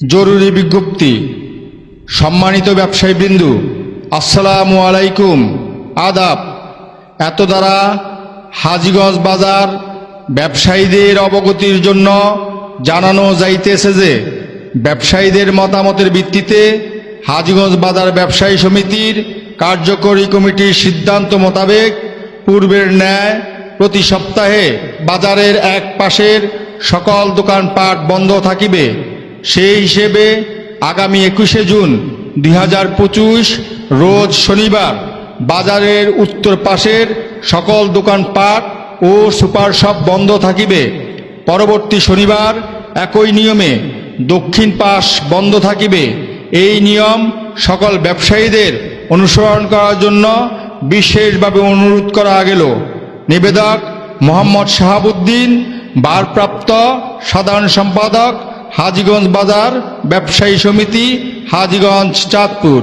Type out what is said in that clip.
জরুরি বিজ্ঞপ্তি। সম্মানিত ব্যবসায়ী বিন্দু, আসসালামু আলাইকুম। আদাব। এত দ্বারা হাজিগঞ্জ বাজার ব্যবসায়ীদের অবগতির জন্য জানানো যাইতেছে যে, ব্যবসায়ীদের মতামতের ভিত্তিতে হাজিগঞ্জ বাজার ব্যবসায়ী সমিতির কার্যকরী কমিটির সিদ্ধান্ত মোতাবেক পূর্বের ন্যায় প্রতি সপ্তাহে বাজারের এক পাশের সকল দোকানপাট বন্ধ থাকিবে। সেই হিসেবে আগামী একুশে জুন দুই হাজার পঁচিশ, রোজ শনিবার বাজারের উত্তর পাশের সকল দোকানপাট ও সুপার শপ বন্ধ থাকিবে। পরবর্তী শনিবার একই নিয়মে দক্ষিণ পাশ বন্ধ থাকিবে। এই নিয়ম সকল ব্যবসায়ীদের অনুসরণ করার জন্য বিশেষভাবে অনুরোধ করা গেল। নিবেদক মোহাম্মদ শাহাবুদ্দিন, ভারপ্রাপ্ত সাধারণ সম্পাদক হাজীগঞ্জ বাজার ব্যবসায়ী সমিতি হাজীগঞ্জ চাঁদপুর।